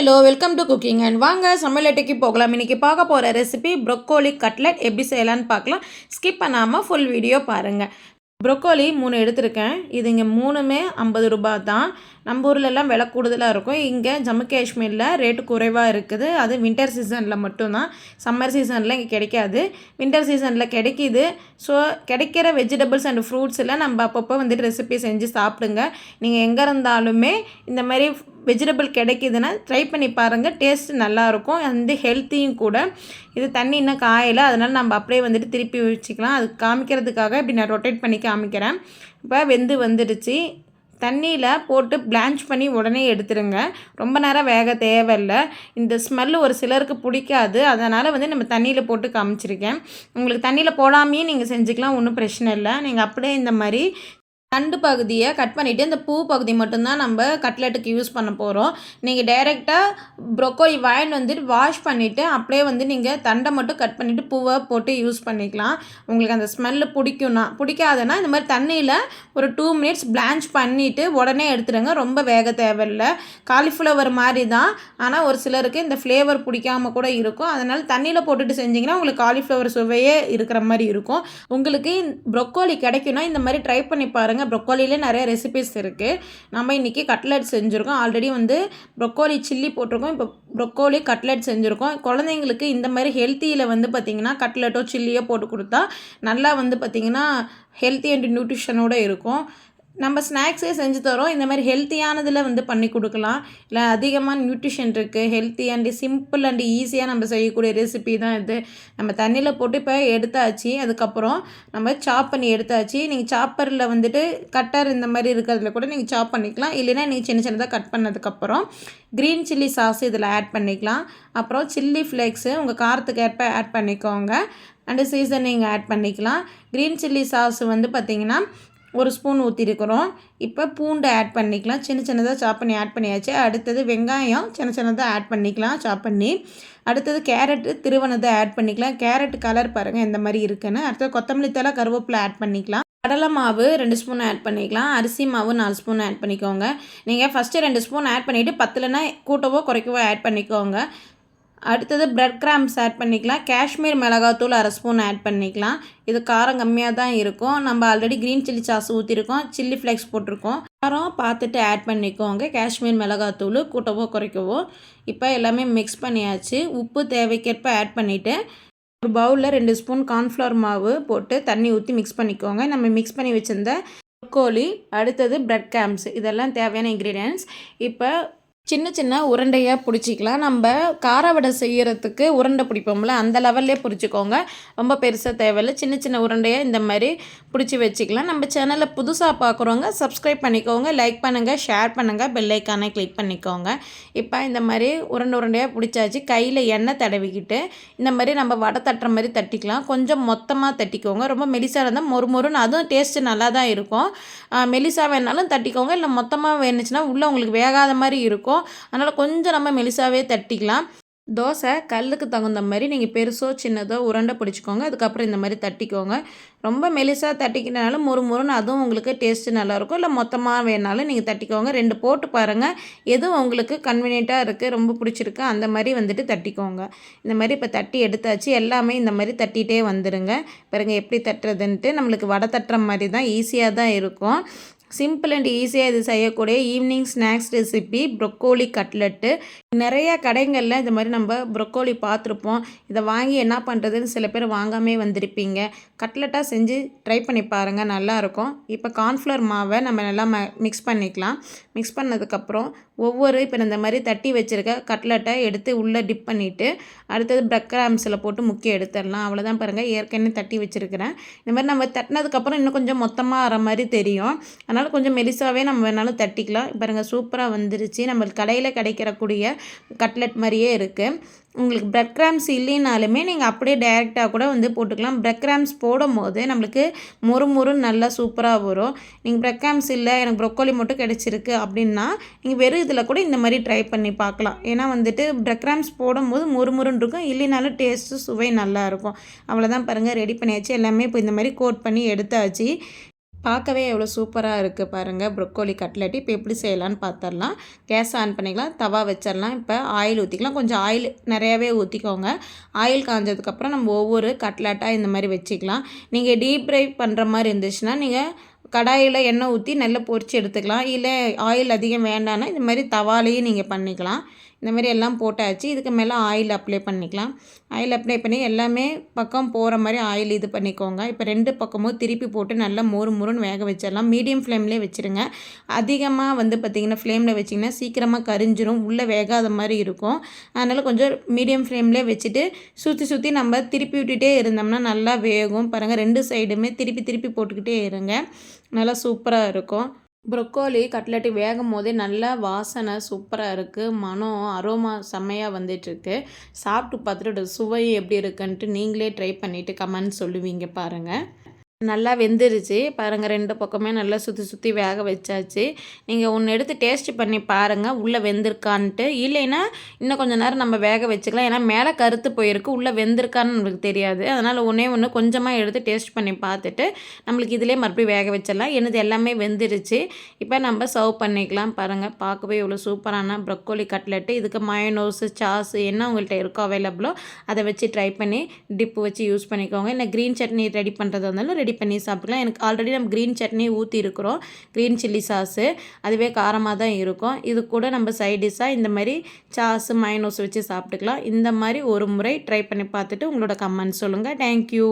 Hello welcome to cooking. And வாங்க சமையலட்டைக்கு போகலாம். இன்றைக்கி பார்க்க போகிற ரெசிபி ப்ரொக்கோலி கட்லெட் எப்படி செய்யலான்னு பார்க்கலாம். ஸ்கிப் பண்ணாமல் ஃபுல் வீடியோ பாருங்கள் ப்ரொக்கோலி மூணு எடுத்திருக்கேன். இது இங்கே மூணுமே ஐம்பது ரூபா தான். நம்ம ஊர்லெல்லாம் விலை கூடுதலாக இருக்கும். இங்கே ஜம்மு காஷ்மீரில் ரேட்டு குறைவாக இருக்குது. அது வின்டர் சீசனில் மட்டும்தான். சம்மர் சீசனில் இங்கே கிடைக்காது. வின்டர் சீசனில் கிடைக்கிது. ஸோ கிடைக்கிற வெஜிடபிள்ஸ் அண்ட் ஃப்ரூட்ஸில் நம்ம அப்பப்போ வந்துட்டு ரெசிபி செஞ்சு சாப்பிடுங்க. நீங்கள் எங்கே இருந்தாலுமே இந்த மாதிரி வெஜிடபிள் கிடைக்கிதுன்னா ட்ரை பண்ணி பாருங்கள் டேஸ்ட் நல்லாயிருக்கும் வந்து ஹெல்த்தியும் கூட. இது தண்ணி இன்னும் காயலை. அதனால் நம்ம அப்படியே வந்துட்டு திருப்பி வச்சுக்கலாம். அது காமிக்கிறதுக்காக இப்படி நான் ரொட்டேட் பண்ணி காமிக்கிறேன். இப்போ வெந்து வந்துடுச்சு. தண்ணியில் போட்டு பிளான்ச் பண்ணி உடனே எடுத்துருங்க. ரொம்ப நேரம் வேக தேவையில்லை. இந்த ஸ்மெல்லு ஒரு சிலருக்கு பிடிக்காது. அதனால் வந்து நம்ம தண்ணியில் போட்டு காமிச்சிருக்கேன். உங்களுக்கு தண்ணியில் போடாமையே நீங்கள் செஞ்சுக்கலாம் ஒன்றும் பிரச்சனை இல்லை. நீங்கள் அப்படியே இந்த மாதிரி தண்டு பகுதியை கட் பண்ணிவிட்டு இந்த பூ பகுதி மட்டும்தான் நம்ம கட்லெட்டுக்கு யூஸ் பண்ண போகிறோம் நீங்கள் டைரெக்டாக ப்ரொக்கோலி வாயின் வந்துட்டு வாஷ் பண்ணிவிட்டு அப்படியே வந்து நீங்கள் தண்டை மட்டும் கட் பண்ணிவிட்டு பூவை போட்டு யூஸ் பண்ணிக்கலாம். உங்களுக்கு அந்த ஸ்மெல்லு பிடிக்கும்னா பிடிக்காதுன்னா இந்த மாதிரி தண்ணியில் ஒரு டூ மினிட்ஸ் பிளான்ச் பண்ணிவிட்டு உடனே எடுத்துடுங்க. ரொம்ப வேக தேவையில்லை. காலிஃப்ளவர் மாதிரி தான் ஆனால் ஒரு சிலருக்கு இந்த ஃப்ளேவர் பிடிக்காம கூட இருக்கும். அதனால் தண்ணியில் போட்டுட்டு செஞ்சிங்கன்னா உங்களுக்கு காலிஃப்ளவர் சுவையே இருக்கிற மாதிரி இருக்கும். உங்களுக்கு ப்ரொக்கோலி கிடைக்குன்னா இந்த மாதிரி ட்ரை பண்ணி பாருங்கள் பாருங்கள் ப்ரொக்கோலியிலே நிறைய ரெசிபிஸ் இருக்குது நம்ம இன்றைக்கி கட்லெட் செஞ்சுருக்கோம். ஆல்ரெடி வந்து ப்ரொக்கோலி சில்லி போட்டிருக்கோம். இப்போ ப்ரொக்கோலி கட்லெட் செஞ்சுருக்கோம். குழந்தைங்களுக்கு இந்த மாதிரி ஹெல்த்தியில் வந்து பார்த்திங்கன்னா கட்லெட்டோ சில்லியோ போட்டு கொடுத்தா நல்லா வந்து பார்த்திங்கன்னா ஹெல்த்தி அண்ட் நியூட்ரிஷனோடு இருக்கும். நம்ம ஸ்நாக்ஸே செஞ்சு தரோம். இந்த மாதிரி ஹெல்த்தியானதில் வந்து பண்ணி கொடுக்கலாம். இல்லை அதிகமாக நியூட்ரிஷன் இருக்குது ஹெல்த்தி அண்டு சிம்பிள் அண்டு ஈஸியாக நம்ம செய்யக்கூடிய ரெசிபி தான் இது. நம்ம தண்ணியில் போட்டு இப்போ எடுத்தாச்சு. அதுக்கப்புறம் நம்ம சாப் பண்ணி எடுத்தாச்சு. நீங்கள் சாப்பரில் வந்துட்டு கட்டர் இந்த மாதிரி இருக்கிறதுல கூட நீங்கள் சாப் பண்ணிக்கலாம். இல்லைன்னா நீங்கள் சின்ன சின்னதாக கட் பண்ணதுக்கப்புறம் க்ரீன் சில்லி சாஸ் இதில் ஆட் பண்ணிக்கலாம். அப்புறம் சில்லி ஃப்ளேக்ஸு உங்கள் காரத்துக்கு ஏற்ப ஆட் பண்ணிக்கோங்க. அண்டு சீசனிங் ஆட் பண்ணிக்கலாம். க்ரீன் சில்லி சாஸ் வந்து பார்த்திங்கன்னா ஒரு ஸ்பூன் ஊற்றிருக்கிறோம் இப்போ பூண்டு ஆட் பண்ணிக்கலாம். சின்ன சின்னதாக சாப் பண்ணி ஆட் பண்ணியாச்சு. அடுத்தது வெங்காயம் சின்ன சின்னதாக ஆட் பண்ணிக்கலாம் சாப் பண்ணி. அடுத்தது கேரட்டு திருவனதை ஆட் பண்ணிக்கலாம். கேரட் கலர் பாருங்கள் இந்த மாதிரி இருக்குன்னு. அடுத்தது கொத்தமல்லி தலை கருவேப்பிலை ஆட் பண்ணிக்கலாம். கடலை மாவு ரெண்டு ஸ்பூன் ஆட் பண்ணிக்கலாம். அரிசி மாவு நாலு ஸ்பூன் ஆட் பண்ணிக்கோங்க. நீங்கள் ஃபஸ்ட்டு ரெண்டு ஸ்பூன் ஆட் பண்ணிவிட்டு பத்துலனா கூட்டவோ குறைக்கவோ ஆட் பண்ணிக்கோங்க. அடுத்தது ப்ரெட் கிராம்ஸ் ஆட் பண்ணிக்கலாம். காஷ்மீர் மிளகாத்தூள் அரை ஸ்பூன் ஆட் பண்ணிக்கலாம். இது காரம் கம்மியாக தான் இருக்கும். நம்ம ஆல்ரெடி க்ரீன் சில்லி சாஸ் ஊற்றிருக்கோம் சில்லி ஃப்ளேக்ஸ் போட்டிருக்கோம். காரம் பார்த்துட்டு ஆட் பண்ணிக்கோங்க. காஷ்மீர் மிளகாத்தூள் கூட்டவோ குறைக்கவோ. இப்போ எல்லாமே மிக்ஸ் பண்ணியாச்சு. உப்பு தேவைக்கேற்ப ஆட் பண்ணிவிட்டு ஒரு பவுலில் ரெண்டு ஸ்பூன் கார்ன்ஃப்ளவர் மாவு போட்டு தண்ணி ஊற்றி மிக்ஸ் பண்ணிக்கோங்க. நம்ம மிக்ஸ் பண்ணி வச்சுருந்த கோழி அடுத்தது ப்ரெட் கேம்ஸ் இதெல்லாம் தேவையான இன்க்ரீடியன்ஸ் இப்போ சின்ன சின்ன உருண்டையாக பிடிச்சிக்கலாம். நம்ம கார வடை செய்கிறதுக்கு உருண்டை பிடிப்போம்ல அந்த லெவல்லே பிடிச்சிக்கோங்க. ரொம்ப பெருசாக தேவையில்லை. சின்ன சின்ன உருண்டையாக இந்த மாதிரி பிடிச்சி வச்சுக்கலாம். நம்ம சேனலை புதுசாக பார்க்குறவங்க சப்ஸ்கிரைப் பண்ணிக்கோங்க லைக் பண்ணுங்கள் ஷேர் பண்ணுங்கள் பெல்லைக்கானை கிளிக் பண்ணிக்கோங்க. இப்போ இந்த மாதிரி உருண்டை உருண்டையாக பிடிச்சாச்சு. கையில் எண்ணெய் தடவிக்கிட்டு இந்த மாதிரி நம்ம வடை தட்டுற மாதிரி தட்டிக்கலாம். கொஞ்சம் மொத்தமாக தட்டிக்கோங்க. ரொம்ப மெலிசாக இருந்தால் மொறு மொறுன்னு அதுவும் டேஸ்ட்டு நல்லா தான் இருக்கும் மெலிசாக வேணாலும் தட்டிக்கோங்க. இல்லை மொத்தமாக வேணுச்சுன்னா உள்ளே உங்களுக்கு வேகாத மாதிரி இருக்கும். அதனால் கொஞ்சம் நம்ம மெலிசாவே தட்டிக்கலாம். தோசை கல்லுக்கு தகுந்த மாதிரி நீங்கள் பெருசோ சின்னதோ உருண்டை பிடிச்சிக்கோங்க. அதுக்கப்புறம் இந்த மாதிரி தட்டிக்கோங்க. ரொம்ப மெலிசாக தட்டிக்கினாலும் முறு முறுன்னு அதுவும் உங்களுக்கு டேஸ்ட்டு நல்லாயிருக்கும். இல்லை மொத்தமாக வேணாலும் நீங்கள் தட்டிக்கோங்க. ரெண்டு போட்டு பாருங்கள் எதுவும் உங்களுக்கு கன்வீனியண்ட்டாக இருக்குது ரொம்ப பிடிச்சிருக்கு அந்த மாதிரி வந்துட்டு தட்டிக்கோங்க. இந்த மாதிரி இப்போ தட்டி எடுத்தாச்சு. எல்லாமே இந்த மாதிரி தட்டிகிட்டே வந்துடுங்க பாருங்கள் எப்படி தட்டுறதுன்ட்டு நம்மளுக்கு வடை தட்டுற மாதிரி தான் ஈஸியாக தான் இருக்கும். சிம்பிள் அண்ட் ஈஸியாக இது செய்யக்கூடிய evening snacks recipe broccoli cutlet நிறைய கடைங்களில் இந்த மாதிரி நம்ம ப்ரொக்கோலி பார்த்துருப்போம். இதை வாங்கி என்ன பண்ணுறதுன்னு சில பேர் வாங்காமே வந்திருப்பீங்க. கட்லெட்டாக செஞ்சு ட்ரை பண்ணி பாருங்கள் நல்லாயிருக்கும் இப்போ கார்ன்ஃப்ளவர் மாவை நம்ம நல்லா மிக்ஸ் பண்ணிக்கலாம். மிக்ஸ் பண்ணதுக்கப்புறம் ஒவ்வொரு இப்போ இந்த மாதிரி தட்டி வச்சுருக்க கட்லெட்டை எடுத்து உள்ளே டிப் பண்ணிவிட்டு அடுத்தது ப்ரெட் கிராம்ஸில் போட்டு முக்கிய எடுத்துடலாம். அவ்வளோதான் பாருங்கள் ஏற்கனவே தட்டி வச்சுருக்கிறேன். இந்த மாதிரி நம்ம தட்டினதுக்கப்புறம் இன்னும் கொஞ்சம் மொத்தமாக வர மாதிரி தெரியும். அதனால் கொஞ்சம் மெலிசாவே நம்ம வேணாலும் தட்டிக்கலாம். பாருங்கள் சூப்பராக வந்துருச்சு. நம்ம கடையில் கிடைக்கிறக்கூடிய கட்லெட் மாதிரியே இருக்குது உங்களுக்கு ப்ரெட் கிராம்ஸ் இல்லைனாலுமே நீங்கள் அப்படியே டைரெக்டாக கூட வந்து போட்டுக்கலாம். ப்ரெட் கிராம்ஸ் போடும் போது நம்மளுக்கு மொறு மொறுன்னு நல்லா சூப்பராக வரும். நீங்கள் ப்ரெட் கிராம்ஸ் இல்லை எனக்கு ப்ரொக்கோலி மட்டும் கிடச்சிருக்கு அப்படின்னா நீங்கள் வெறும் இதில் கூட இந்த மாதிரி ட்ரை பண்ணி பார்க்கலாம். ஏன்னா வந்துட்டு ப்ரெட் கிராம்ஸ் போடும்போது மொறு மொறுன்னு இருக்கும். இல்லைனாலும் டேஸ்ட்டு சுவை நல்லாயிருக்கும் அவ்வளோதான் பாருங்கள் ரெடி பண்ணியாச்சு. எல்லாமே இப்போ இந்த மாதிரி கோட் பண்ணி எடுத்தாச்சு. பார்க்கவே எவ்வளோ சூப்பராக இருக்குது பாருங்கள் ப்ரொக்கோலி கட்லெட். இப்போ எப்படி செய்யலான்னு பார்த்துடலாம். கேஸ் ஆன் பண்ணிக்கலாம். தவா வச்சிடலாம். இப்போ ஆயில் ஊற்றிக்கலாம். கொஞ்சம் ஆயில் நிறையாவே ஊற்றிக்கோங்க. ஆயில் காஞ்சதுக்கப்புறம் நம்ம ஒவ்வொரு கட்லெட்டாக இந்த மாதிரி வச்சுக்கலாம். நீங்கள் டீப் ஃப்ரை பண்ணுற மாதிரி இருந்துச்சுன்னா நீங்கள் கடாயில் எண்ணெய் ஊற்றி நல்லா பொரிச்சு எடுத்துக்கலாம். இல்லை ஆயில் அதிகம் வேண்டான்னா இந்த மாதிரி தவாலையும் நீங்கள் பண்ணிக்கலாம். இந்த மாதிரி எல்லாம் போட்டாச்சு. இதுக்கு மேலே ஆயில் அப்ளை பண்ணிக்கலாம். ஆயில் அப்ளை பண்ணி எல்லாமே பக்கம் போகிற மாதிரி ஆயில் இது பண்ணிக்கோங்க. இப்போ ரெண்டு பக்கமும் திருப்பி போட்டு நல்லா மொறு மொறுன்னு வேக வச்சிடலாம். மீடியம் ஃப்ளேம்லேயே வச்சுருங்க. அதிகமாக வந்து பார்த்திங்கன்னா ஃப்ளேமில் வச்சிங்கன்னா சீக்கிரமாக கரிஞ்சிரும். உள்ளே வேகாத மாதிரி இருக்கும். அதனால் கொஞ்சம் மீடியம் ஃப்ளேம்லேயே வச்சுட்டு சுற்றி சுற்றி நம்ம திருப்பி விட்டுட்டே இருந்தோம்னா நல்லா வேகும். பாருங்கள் ரெண்டு சைடுமே திருப்பி திருப்பி போட்டுக்கிட்டே இருங்க. நல்லா சூப்பராக இருக்கும். ப்ரொக்கோலி கட்லெட்டு வேகும் போதே நல்லா வாசனை சூப்பராக இருக்குது மனம் அரோமா செம்மையாக வந்துட்டுருக்கு. சாப்பிட்டு பார்த்துட்டு சுவை எப்படி இருக்குன்ட்டு நீங்களே ட்ரை பண்ணிவிட்டு கமெண்ட் சொல்லுவீங்க பாருங்கள் நல்லா வெந்துருச்சு. பாருங்கள் ரெண்டு பக்கமே நல்லா சுற்றி சுற்றி வேக வச்சாச்சு. நீங்கள் ஒன்று எடுத்து டேஸ்ட் பண்ணி பாருங்கள் உள்ளே வெந்திருக்கான்ட்டு. இல்லைன்னா இன்னும் கொஞ்சம் நேரம் நம்ம வேக வச்சுக்கலாம். ஏன்னா மேலே கருத்து போயிருக்கு உள்ளே வெந்திருக்கான்னு நம்மளுக்கு தெரியாது. அதனால் ஒன்றே ஒன்று கொஞ்சமாக எடுத்து டேஸ்ட் பண்ணி பார்த்துட்டு நம்மளுக்கு இதிலே மறுபடியும் வேக வச்சிடலாம். எனது எல்லாமே வெந்துருச்சு. இப்போ நம்ம சர்வ் பண்ணிக்கலாம் பாருங்கள் பார்க்கவே இவ்வளோ சூப்பரான ப்ரொக்கோலி கட்லெட்டு இதுக்கு மயனோஸு சாஸு என்ன உங்கள்கிட்ட இருக்கோ அவைலபிளோ அதை வச்சு ட்ரை பண்ணி டிப்பு வச்சு யூஸ் பண்ணிக்கோங்க. இல்லை க்ரீன் சட்னி ரெடி பண்ணுறது இருந்தாலும் ரெடி ரெடி பண்ணி சாப்பிட்டுக்கலாம் எனக்கு ஆல்ரெடி நம்ம க்ரீன் சட்னி ஊற்றி இருக்கிறோம் க்ரீன் சில்லி சாஸு அதுவே காரமாக தான் இருக்கும். இது கூட நம்ம சைடிஷாக இந்த மாதிரி சாஸு மைனோஸ் வச்சு சாப்பிட்டுக்கலாம். இந்த மாதிரி ஒரு முறை ட்ரை பண்ணி பார்த்துட்டு உங்களோட கமெண்ட் சொல்லுங்கள் தேங்க்யூ